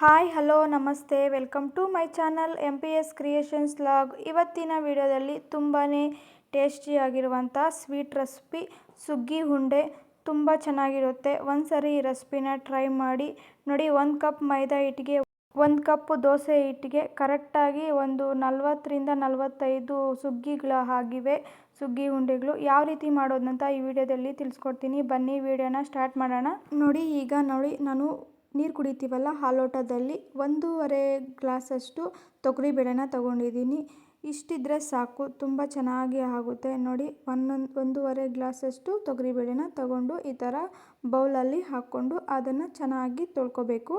Hi, hello, ನಮಸ್ತೆ. Welcome to my channel M P S creations log ಇವತ್ತಿನ ವಿಡಿಯೋದಲ್ಲಿ ತುಂಬಾ ಟೇಸ್ಟಿಯಾಗಿರುವಂಥ ಸ್ವೀಟ್ ರೆಸಿಪಿ ಸುಗ್ಗಿ ಉಂಡೆ ತುಂಬ ಚೆನ್ನಾಗಿರುತ್ತೆ. ಒಂದು ಸರಿ ಈ ರೆಸಿಪಿನ ಟ್ರೈ ಮಾಡಿ. ನೋಡಿ, ಒಂದು ಕಪ್ ಮೈದಾ ಹಿಟ್ಟಿಗೆ, ಒಂದು ಕಪ್ ದೋಸೆ ಹಿಟ್ಟಿಗೆ ಕರೆಕ್ಟಾಗಿ ಒಂದು ನಲ್ವತ್ತರಿಂದ ನಲವತ್ತೈದು ಸುಗ್ಗಿಗಳು ಆಗಿವೆ. ಸುಗ್ಗಿ ಉಂಡೆಗಳು ಯಾವ ರೀತಿ ಮಾಡೋದಂತ ಈ ವಿಡಿಯೋದಲ್ಲಿ ತಿಳಿಸ್ಕೊಡ್ತೀನಿ. ಬನ್ನಿ, ವಿಡಿಯೋನ ಸ್ಟಾರ್ಟ್ ಮಾಡೋಣ. ನೋಡಿ, ಈಗ ನೋಡಿ, ನಾನು ನೀರು ಕುಡಿತೀವಲ್ಲ ಆ ಲೋಟದಲ್ಲಿ ಒಂದೂವರೆ ಗ್ಲಾಸಷ್ಟು ತೊಗರಿ ಬೇಳೆನ ತಗೊಂಡಿದ್ದೀನಿ ಇಷ್ಟಿದ್ರೆ ಸಾಕು, ತುಂಬ ಚೆನ್ನಾಗಿ ಆಗುತ್ತೆ. ನೋಡಿ ಒಂದೊಂದು ಒಂದೂವರೆ ಗ್ಲಾಸಷ್ಟು ತೊಗರಿ ಬೇಳೆನ ತಗೊಂಡು ಈ ಥರ ಬೌಲಲ್ಲಿ ಹಾಕ್ಕೊಂಡು ಅದನ್ನು ಚೆನ್ನಾಗಿ ತೊಳ್ಕೊಬೇಕು.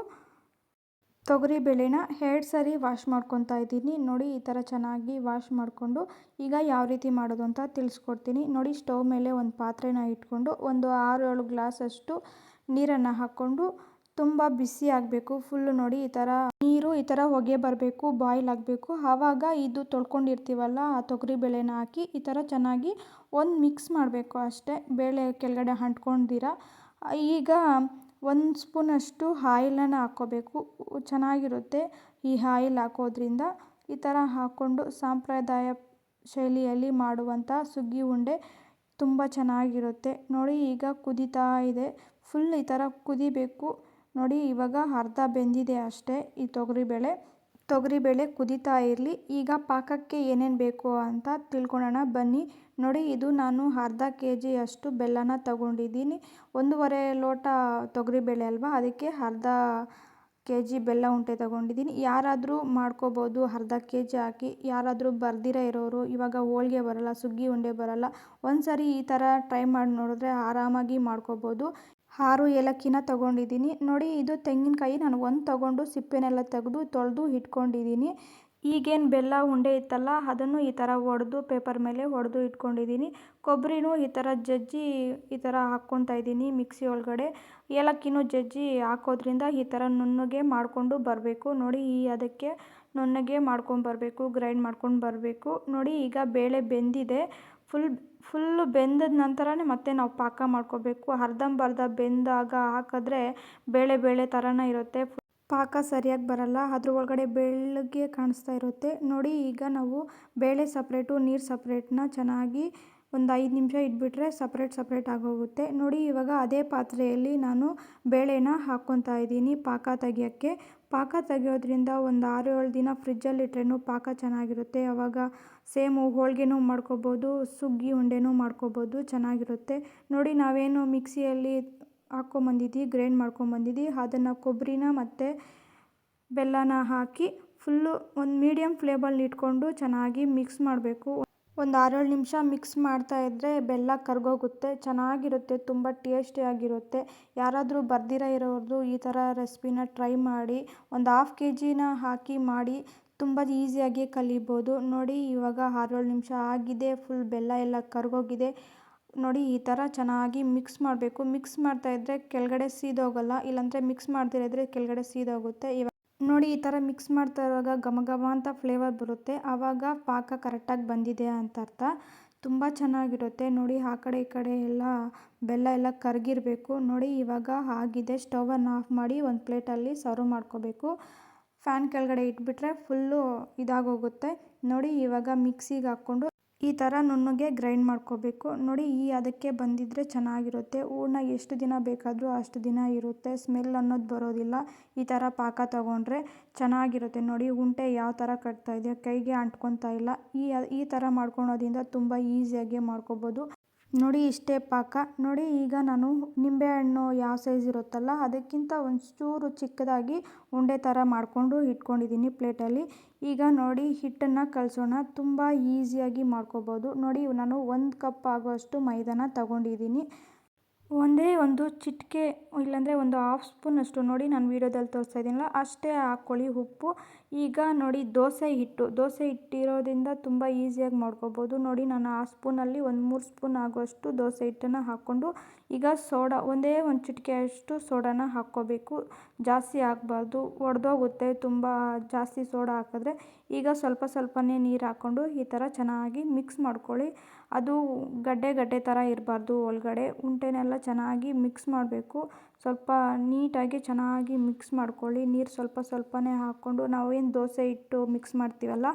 ತೊಗರಿಬೇಳೆನ ಎರಡು ಸರಿ ವಾಶ್ ಮಾಡ್ಕೊತಾ ಇದ್ದೀನಿ. ನೋಡಿ, ಈ ಥರ ಚೆನ್ನಾಗಿ ವಾಶ್ ಮಾಡಿಕೊಂಡು ಈಗ ಯಾವ ರೀತಿ ಮಾಡೋದು ಅಂತ ತಿಳಿಸ್ಕೊಡ್ತೀನಿ. ನೋಡಿ, ಸ್ಟವ್ ಮೇಲೆ ಒಂದು ಪಾತ್ರೆನ ಇಟ್ಕೊಂಡು ಒಂದು ಆರು ಏಳು ಗ್ಲಾಸಷ್ಟು ನೀರನ್ನು ಹಾಕ್ಕೊಂಡು ತುಂಬ ಬಿಸಿ ಆಗಬೇಕು ಫುಲ್ಲು ನೋಡಿ ಈ ಥರ ನೀರು ಈ ಥರ ಹೊಗೆ ಬರಬೇಕು ಬಾಯ್ಲ್ ಆಗಬೇಕು. ಆವಾಗ ಇದು ತೊಳ್ಕೊಂಡಿರ್ತೀವಲ್ಲ, ಆ ತೊಗರಿ ಬೇಳೆನ ಹಾಕಿ ಈ ಥರ ಚೆನ್ನಾಗಿ ಒಂದು ಮಿಕ್ಸ್ ಮಾಡಬೇಕು ಅಷ್ಟೇ. ಬೇಳೆ ಕೆಳಗಡೆ ಅಂಟ್ಕೊಂಡಿರ, ಈಗ ಒಂದು ಸ್ಪೂನಷ್ಟು ಆಯಿಲನ್ನು ಹಾಕ್ಕೋಬೇಕು. ಚೆನ್ನಾಗಿರುತ್ತೆ ಈ ಆಯಿಲ್ ಹಾಕೋದ್ರಿಂದ. ಈ ಥರ ಹಾಕ್ಕೊಂಡು ಸಾಂಪ್ರದಾಯ ಶೈಲಿಯಲ್ಲಿ ಮಾಡುವಂಥ ಸುಗ್ಗಿ ಉಂಡೆ ತುಂಬ ಚೆನ್ನಾಗಿರುತ್ತೆ. ನೋಡಿ ಈಗ ಕುದೀತಾ ಇದೆ ಫುಲ್ ಈ ಥರ ಕುದಿಬೇಕು. ನೋಡಿ, ಇವಾಗ ಅರ್ಧ ಬೆಂದಿದೆ ಅಷ್ಟೇ ಈ ತೊಗರಿ ಬೇಳೆ. ತೊಗರಿ ಬೇಳೆ ಕುದಿತಾ ಇರಲಿ. ಈಗ ಪಾಕಕ್ಕೆ ಏನೇನು ಬೇಕು ಅಂತ ತಿಳ್ಕೊಳ್ಳೋಣ ಬನ್ನಿ. ನೋಡಿ, ಇದು ನಾನು ಅರ್ಧ ಕೆ ಜಿಯಷ್ಟು ಬೆಲ್ಲನ ತಗೊಂಡಿದ್ದೀನಿ. ಒಂದೂವರೆ ಲೋಟ ತೊಗರಿಬೇಳೆ ಅಲ್ವಾ? ಅದಕ್ಕೆ ಅರ್ಧ ಕೆ ಜಿ ಬೆಲ್ಲ ಉಂಟೆ ತಗೊಂಡಿದ್ದೀನಿ. ಯಾರಾದರೂ ಮಾಡ್ಕೋಬೋದು ಅರ್ಧ ಕೆ ಜಿ ಹಾಕಿ. ಯಾರಾದರೂ ಬರ್ದಿರ ಇರೋರು, ಇವಾಗ ಹೋಳಿಗೆ ಬರಲ್ಲ, ಸುಗ್ಗಿ ಉಂಡೆ ಬರಲ್ಲ ಒಂದು ಸರಿ ಈ ಥರ ಟ್ರೈ ಮಾಡಿ ನೋಡಿದ್ರೆ ಆರಾಮಾಗಿ ಮಾಡ್ಕೋಬೋದು. ಆರು ಏಲಕ್ಕಿನ ತೊಗೊಂಡಿದ್ದೀನಿ. ನೋಡಿ, ಇದು ತೆಂಗಿನಕಾಯಿ. ನಾನು ಒಂದು ತೊಗೊಂಡು ಸಿಪ್ಪೆನೆಲ್ಲ ತೆಗೆದು ತೊಳೆದು ಇಟ್ಕೊಂಡಿದ್ದೀನಿ. ಈಗೇನು ಬೆಲ್ಲ ಉಂಡೆ ಇತ್ತಲ್ಲ, ಅದನ್ನು ಈ ಥರ ಒಡೆದು ಪೇಪರ್ ಮೇಲೆ ಒಡೆದು ಇಟ್ಕೊಂಡಿದ್ದೀನಿ. ಕೊಬ್ಬರಿನೂ ಈ ಥರ ಜಜ್ಜಿ ಈ ಥರ ಹಾಕ್ಕೊತಾ ಇದ್ದೀನಿ ಮಿಕ್ಸಿ ಒಳಗಡೆ. ಏಲಕ್ಕಿನೂ ಜಜ್ಜಿ ಹಾಕೋದ್ರಿಂದ ಈ ಥರ ನುಣ್ಣಗೆ ಮಾಡಿಕೊಂಡು ಬರಬೇಕು. ನೋಡಿ, ಈ ಅದಕ್ಕೆ ನುಣ್ಣಗೆ ಮಾಡ್ಕೊಂಡು ಬರಬೇಕು, ಗ್ರೈಂಡ್ ಮಾಡ್ಕೊಂಡು ಬರಬೇಕು. ನೋಡಿ, ಈಗ ಬೇಳೆ ಬೆಂದಿದೆ. ಫುಲ್, ಫುಲ್ಲು ಬೆಂದ ನಂತರನೇ ಮತ್ತೆ ನಾವು ಪಾಕ ಮಾಡ್ಕೋಬೇಕು. ಅರ್ಧಂಬರ್ಧ ಬೆಂದಾಗ ಹಾಕಿದ್ರೆ ಬೇಳೆ ಬೇಳೆ ಥರನೇ ಇರುತ್ತೆ. ಪಾಕ ಸರಿಯಾಗಿ ಬರಲ್ಲ. ಅದ್ರ ಒಳಗಡೆ ಬೆಳ್ಳಗೆ ಕಾಣಿಸ್ತಾ ಇರುತ್ತೆ. ನೋಡಿ ಈಗ ನಾವು ಬೇಳೆ ಸಪ್ರೇಟು ನೀರು ಸಪ್ರೇಟನ್ನ ಚೆನ್ನಾಗಿ ಒಂದು ಐದು ನಿಮಿಷ ಇಟ್ಬಿಟ್ರೆ ಸಪ್ರೇಟ್ ಸಪ್ರೇಟ್ ಆಗೋಗುತ್ತೆ. ನೋಡಿ, ಇವಾಗ ಅದೇ ಪಾತ್ರೆಯಲ್ಲಿ ನಾನು ಬೇಳೆನ ಹಾಕ್ಕೊತಾ ಇದ್ದೀನಿ ಪಾಕ ತೆಗಿಯೋಕ್ಕೆ. ಪಾಕ ತೆಗಿಯೋದ್ರಿಂದ ಒಂದು ಆರು, ಏಳು ದಿನ ಫ್ರಿಜ್ಜಲ್ಲಿ ಇಟ್ರೇನು ಪಾಕ ಚೆನ್ನಾಗಿರುತ್ತೆ. ಆವಾಗ ಸೇಮು ಹೋಳಿಗೆನೂ ಮಾಡ್ಕೋಬೋದು, ಸುಗ್ಗಿ ಉಂಡೆನೂ ಮಾಡ್ಕೋಬೋದು, ಚೆನ್ನಾಗಿರುತ್ತೆ. ನೋಡಿ, ನಾವೇನು ಮಿಕ್ಸಿಯಲ್ಲಿ ಹಾಕ್ಕೊಂಬಂದಿದ್ದೀವಿ ಗ್ರೈಂಡ್ ಮಾಡ್ಕೊಂಬಂದಿದ್ದಿ ಅದನ್ನು ಕೊಬ್ಬರಿನ ಮತ್ತು ಬೆಲ್ಲನ ಹಾಕಿ ಫುಲ್ಲು ಒಂದು ಮೀಡಿಯಮ್ ಫ್ಲೇಮಲ್ಲಿ ಇಟ್ಕೊಂಡು ಚೆನ್ನಾಗಿ ಮಿಕ್ಸ್ ಮಾಡಬೇಕು. ಒಂದು ಆರೇಳು ನಿಮಿಷ ಮಿಕ್ಸ್ ಮಾಡ್ತಾ ಇದ್ದರೆ ಬೆಲ್ಲ ಕರಗೋಗುತ್ತೆ, ಚೆನ್ನಾಗಿರುತ್ತೆ, ತುಂಬ ಟೇಸ್ಟಿಯಾಗಿರುತ್ತೆ ಯಾರಾದರೂ ಬರ್ದಿರ ಇರೋರ್ದು ಈ ಥರ ರೆಸಿಪಿನ ಟ್ರೈ ಮಾಡಿ, ಒಂದು ಹಾಫ್ ಕೆ ಜಿನ ಹಾಕಿ ಮಾಡಿ, ತುಂಬ ಈಸಿಯಾಗಿ ಕಲಿಬೋದು. ನೋಡಿ, ಇವಾಗ ಆರೇಳು ನಿಮಿಷ ಆಗಿದೆ, ಫುಲ್ ಬೆಲ್ಲ ಎಲ್ಲ ಕರಗೋಗಿದೆ. ನೋಡಿ, ಈ ಥರ ಚೆನ್ನಾಗಿ ಮಿಕ್ಸ್ ಮಾಡಬೇಕು. ಮಿಕ್ಸ್ ಮಾಡ್ತಾಯಿದ್ರೆ ಕೆಳಗಡೆ ಸೀದೋಗಲ್ಲ, ಇಲ್ಲಾಂದರೆ ಮಿಕ್ಸ್ ಮಾಡ್ತಿರೋದ್ರೆ ಕೆಳಗಡೆ ಸೀದೋಗುತ್ತೆ. ಇವಾಗ ನೋಡಿ, ಈ ಥರ ಮಿಕ್ಸ್ ಮಾಡ್ತಾ ಇರುವಾಗ ಘಮ ಘಮ ಅಂತ ಫ್ಲೇವರ್ ಬರುತ್ತೆ. ಆವಾಗ ಪಾಕ ಕರೆಕ್ಟಾಗಿ ಬಂದಿದೆ ಅಂತ ಅರ್ಥ. ತುಂಬ ಚೆನ್ನಾಗಿರುತ್ತೆ. ನೋಡಿ, ಆ ಕಡೆ ಈ ಕಡೆ ಎಲ್ಲ ಬೆಲ್ಲ ಎಲ್ಲ ಕರಗಿರಬೇಕು. ನೋಡಿ, ಇವಾಗ ಆಗಿದೆ. ಸ್ಟವನ್ನು ಆಫ್ ಮಾಡಿ ಒಂದು ಪ್ಲೇಟಲ್ಲಿ ಸರ್ವ್ ಮಾಡ್ಕೋಬೇಕು. ಫ್ಯಾನ್ ಕೆಳಗಡೆ ಇಟ್ಬಿಟ್ರೆ ಫುಲ್ಲು ಇದಾಗೋಗುತ್ತೆ. ನೋಡಿ, ಇವಾಗ ಮಿಕ್ಸಿಗೆ ಹಾಕ್ಕೊಂಡು ಈ ಥರ ನುಣ್ಣಗೆ ಗ್ರೈಂಡ್ ಮಾಡ್ಕೋಬೇಕು. ನೋಡಿ, ಈ ಅದಕ್ಕೆ ಬಂದಿದ್ದರೆ ಚೆನ್ನಾಗಿರುತ್ತೆ. ಹೂರ್ಣ ಎಷ್ಟು ದಿನ ಬೇಕಾದರೂ ಅಷ್ಟು ದಿನ ಇರುತ್ತೆ. ಸ್ಮೆಲ್ ಅನ್ನೋದು ಬರೋದಿಲ್ಲ. ಈ ಥರ ಪಾಕ ತಗೊಂಡ್ರೆ ಚೆನ್ನಾಗಿರುತ್ತೆ. ನೋಡಿ, ಉಂಟೆ ಯಾವ ಥರ ಕಟ್ತಾ ಇದೆ ಕೈಗೆ ಅಂಟ್ಕೊತಾ ಇಲ್ಲ. ಈ ಈ ಥರ ಮಾಡ್ಕೊಳೋದ್ರಿಂದ ತುಂಬ ಈಸಿಯಾಗಿ ಮಾಡ್ಕೋಬೋದು. ನೋಡಿ ಇಷ್ಟೇ ಪಾಕ. ನೋಡಿ ಈಗ ನಾನು ನಿಂಬೆಹಣ್ಣು ಯಾವ ಸೈಜ್ ಇರುತ್ತಲ್ಲ ಅದಕ್ಕಿಂತ ಒಂಚೂರು ಚಿಕ್ಕದಾಗಿ ಉಂಡೆ ಥರ ಮಾಡಿಕೊಂಡು ಇಟ್ಕೊಂಡಿದ್ದೀನಿ ಪ್ಲೇಟಲ್ಲಿ ಈಗ ನೋಡಿ ಹಿಟ್ಟನ್ನು ಕಲಸೋಣ ತುಂಬ ಈಸಿಯಾಗಿ ಮಾಡ್ಕೋಬೋದು. ನೋಡಿ ನಾನು ಒಂದು ಕಪ್ ಆಗುವಷ್ಟು ಮೈದಾನ ತಗೊಂಡಿದ್ದೀನಿ. ಒಂದೇ ಒಂದು ಚಿಟಿಕೆ ಇಲ್ಲಾಂದರೆ ಒಂದು ಹಾಫ್ ಸ್ಪೂನಷ್ಟು ನೋಡಿ ನಾನು ವೀಡಿಯೋದಲ್ಲಿ ತೋರಿಸ್ತಾ ಇದ್ದೀನಲ್ಲ, ಅಷ್ಟೇ ಹಾಕ್ಕೊಳ್ಳಿ ಉಪ್ಪು. ಈಗ ನೋಡಿ ದೋಸೆ ಹಿಟ್ಟು. ದೋಸೆ ಹಿಟ್ಟಿರೋದ್ರಿಂದ ತುಂಬ ಈಸಿಯಾಗಿ ಮಾಡ್ಕೋಬೋದು. ನೋಡಿ ನಾನು ಆ ಸ್ಪೂನಲ್ಲಿ ಒಂದು ಮೂರು ಸ್ಪೂನ್ ಆಗುವಷ್ಟು ದೋಸೆ ಹಿಟ್ಟನ್ನು ಹಾಕ್ಕೊಂಡು ಈಗ ಸೋಡಾ, ಒಂದೇ ಒಂದು ಚಿಟಿಕೆಯಷ್ಟು ಸೋಡಾನ ಹಾಕ್ಕೋಬೇಕು. ಜಾಸ್ತಿ ಹಾಕ್ಬಾರ್ದು ಒಡೆದೋಗುತ್ತೆ. ತುಂಬ ಜಾಸ್ತಿ ಸೋಡಾ ಹಾಕಿದ್ರೆ ಈಗ ಸ್ವಲ್ಪ ಸ್ವಲ್ಪನೇ ನೀರು ಹಾಕ್ಕೊಂಡು ಈ ಥರ ಚೆನ್ನಾಗಿ ಮಿಕ್ಸ್ ಮಾಡ್ಕೊಳ್ಳಿ. ಅದು ಗಡ್ಡೆ ಗಡ್ಡೆ ಥರ ಇರಬಾರ್ದು ಒಳಗಡೆ. ಉಂಟೆನೆಲ್ಲ ಚೆನ್ನಾಗಿ ಮಿಕ್ಸ್ ಮಾಡಬೇಕು. ಸ್ವಲ್ಪ ನೀಟಾಗಿ ಚೆನ್ನಾಗಿ ಮಿಕ್ಸ್ ಮಾಡ್ಕೊಳ್ಳಿ. ನೀರು ಸ್ವಲ್ಪ ಸ್ವಲ್ಪನೇ ಹಾಕ್ಕೊಂಡು ನಾವೇನು ದೋಸೆ ಹಿಟ್ಟು ಮಿಕ್ಸ್ ಮಾಡ್ತೀವಲ್ಲ,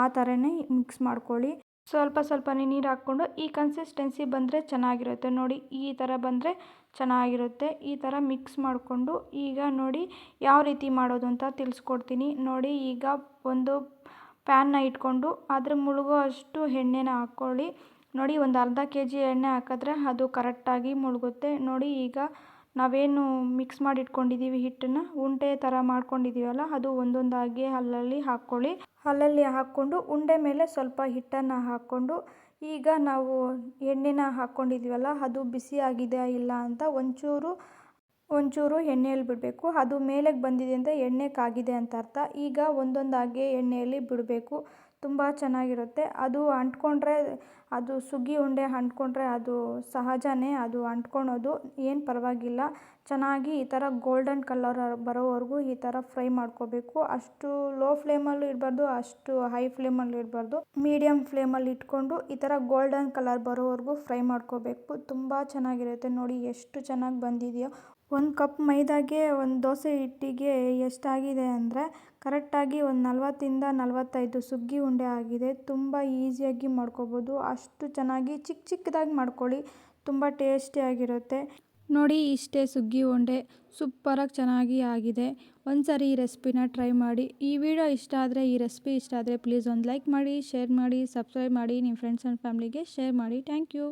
ಆ ಥರನೇ ಮಿಕ್ಸ್ ಮಾಡ್ಕೊಳ್ಳಿ. ಸ್ವಲ್ಪ ಸ್ವಲ್ಪನೇ ನೀರು ಹಾಕ್ಕೊಂಡು ಈ ಕನ್ಸಿಸ್ಟೆನ್ಸಿ ಬಂದರೆ ಚೆನ್ನಾಗಿರುತ್ತೆ. ನೋಡಿ, ಈ ಥರ ಬಂದರೆ ಚೆನ್ನಾಗಿರುತ್ತೆ. ಈ ಥರ ಮಿಕ್ಸ್ ಮಾಡಿಕೊಂಡು ಈಗ ನೋಡಿ ಯಾವ ರೀತಿ ಮಾಡೋದು ಅಂತ ತಿಳಿಸ್ಕೊಡ್ತೀನಿ. ನೋಡಿ, ಈಗ ಒಂದು ಪ್ಯಾನ್ನ ಇಟ್ಕೊಂಡು ಅದ್ರ ಮುಳುಗೋ ಅಷ್ಟು ಎಣ್ಣೆನ ಹಾಕ್ಕೊಳ್ಳಿ. ನೋಡಿ, ಒಂದು ಅರ್ಧ ಕೆ ಜಿ ಎಣ್ಣೆ ಹಾಕಿದ್ರೆ ಅದು ಕರೆಕ್ಟಾಗಿ ಮುಳುಗುತ್ತೆ. ನೋಡಿ, ಈಗ ನಾವೇನು ಮಿಕ್ಸ್ ಮಾಡಿ ಇಟ್ಕೊಂಡಿದ್ದೀವಿ ಹಿಟ್ಟನ್ನು, ಉಂಡೆ ಥರ ಮಾಡ್ಕೊಂಡಿದ್ದೀವಲ್ಲ ಅದು ಒಂದೊಂದಾಗಿ ಅಲ್ಲಲ್ಲಿ ಹಾಕ್ಕೊಳ್ಳಿ. ಅಲ್ಲಲ್ಲಿ ಹಾಕ್ಕೊಂಡು ಉಂಡೆ ಮೇಲೆ ಸ್ವಲ್ಪ ಹಿಟ್ಟನ್ನು ಹಾಕ್ಕೊಂಡು, ಈಗ ನಾವು ಎಣ್ಣೆನ ಹಾಕ್ಕೊಂಡಿದ್ದೀವಲ್ಲ ಅದು ಬಿಸಿ ಆಗಿದೆಯಾ ಇಲ್ಲ ಅಂತ ಒಂಚೂರು ಒಂಚೂರು ಎಣ್ಣೆಯಲ್ಲಿ ಬಿಡಬೇಕು. ಅದು ಮೇಲೆಗೆ ಬಂದಿದೆ ಅಂತ ಎಣ್ಣೆ ಕಾಗಿದೆ ಅಂತ ಅರ್ಥ. ಈಗ ಒಂದೊಂದಾಗಿ ಎಣ್ಣೆಯಲ್ಲಿ ಬಿಡಬೇಕು. ತುಂಬ ಚೆನ್ನಾಗಿರುತ್ತೆ. ಅದು ಅಂಟ್ಕೊಂಡ್ರೆ ಅದು ಸುಗ್ಗಿ ಉಂಡೆ ಅಂಟ್ಕೊಂಡ್ರೆ ಅದು ಸಹಜನೇ ಅದು ಅಂಟ್ಕೊಳೋದು. ಏನು ಪರವಾಗಿಲ್ಲ. ಚೆನ್ನಾಗಿ ಈ ಥರ ಗೋಲ್ಡನ್ ಕಲರ್ ಬರೋವರೆಗೂ ಈ ಥರ ಫ್ರೈ ಮಾಡ್ಕೋಬೇಕು. ಅಷ್ಟು ಲೋ ಫ್ಲೇಮಲ್ಲೂ ಇಡಬಾರ್ದು ಅಷ್ಟು ಹೈ ಫ್ಲೇಮಲ್ಲೂ ಇಡಬಾರ್ದು ಮೀಡಿಯಮ್ ಫ್ಲೇಮಲ್ಲಿ ಇಟ್ಕೊಂಡು ಈ ಥರ ಗೋಲ್ಡನ್ ಕಲರ್ ಬರೋವರೆಗೂ ಫ್ರೈ ಮಾಡ್ಕೋಬೇಕು. ತುಂಬ ಚೆನ್ನಾಗಿರುತ್ತೆ. ನೋಡಿ ಎಷ್ಟು ಚೆನ್ನಾಗಿ ಬಂದಿದೆಯೋ. ಒಂದು ಕಪ್ ಮೈದಾಗೆ ಒಂದು ದೋಸೆ ಹಿಟ್ಟಿಗೆ ಎಷ್ಟಾಗಿದೆ ಅಂದರೆ ಕರೆಕ್ಟಾಗಿ ಒಂದು ನಲವತ್ತಿಂದ ನಲವತ್ತೈದು ಸುಗ್ಗಿ ಉಂಡೆ ಆಗಿದೆ. ತುಂಬ ಈಸಿಯಾಗಿ ಮಾಡ್ಕೋಬೋದು. ಅಷ್ಟು ಚೆನ್ನಾಗಿ ಚಿಕ್ಕ ಚಿಕ್ಕದಾಗಿ ಮಾಡ್ಕೊಳ್ಳಿ. ತುಂಬ ಟೇಸ್ಟಿಯಾಗಿರುತ್ತೆ ನೋಡಿ, ಇಷ್ಟೇ ಸುಗ್ಗಿ ಉಂಡೆ. ಸೂಪರಾಗಿ ಚೆನ್ನಾಗಿ ಆಗಿದೆ. ಒಂದು ಸಾರಿ ಈ ರೆಸಿಪಿನ ಟ್ರೈ ಮಾಡಿ. ಈ ವಿಡಿಯೋ ಇಷ್ಟ ಆದರೆ, ಈ ರೆಸಿಪಿ ಇಷ್ಟ ಆದರೆ, ಪ್ಲೀಸ್ ಒಂದು ಲೈಕ್ ಮಾಡಿ, ಶೇರ್ ಮಾಡಿ, ಸಬ್ಸ್ಕ್ರೈಬ್ ಮಾಡಿ, ನಿಮ್ಮ ಫ್ರೆಂಡ್ಸ್ ಆ್ಯಂಡ್ ಫ್ಯಾಮ್ಲಿಗೆ ಶೇರ್ ಮಾಡಿ. Thank you.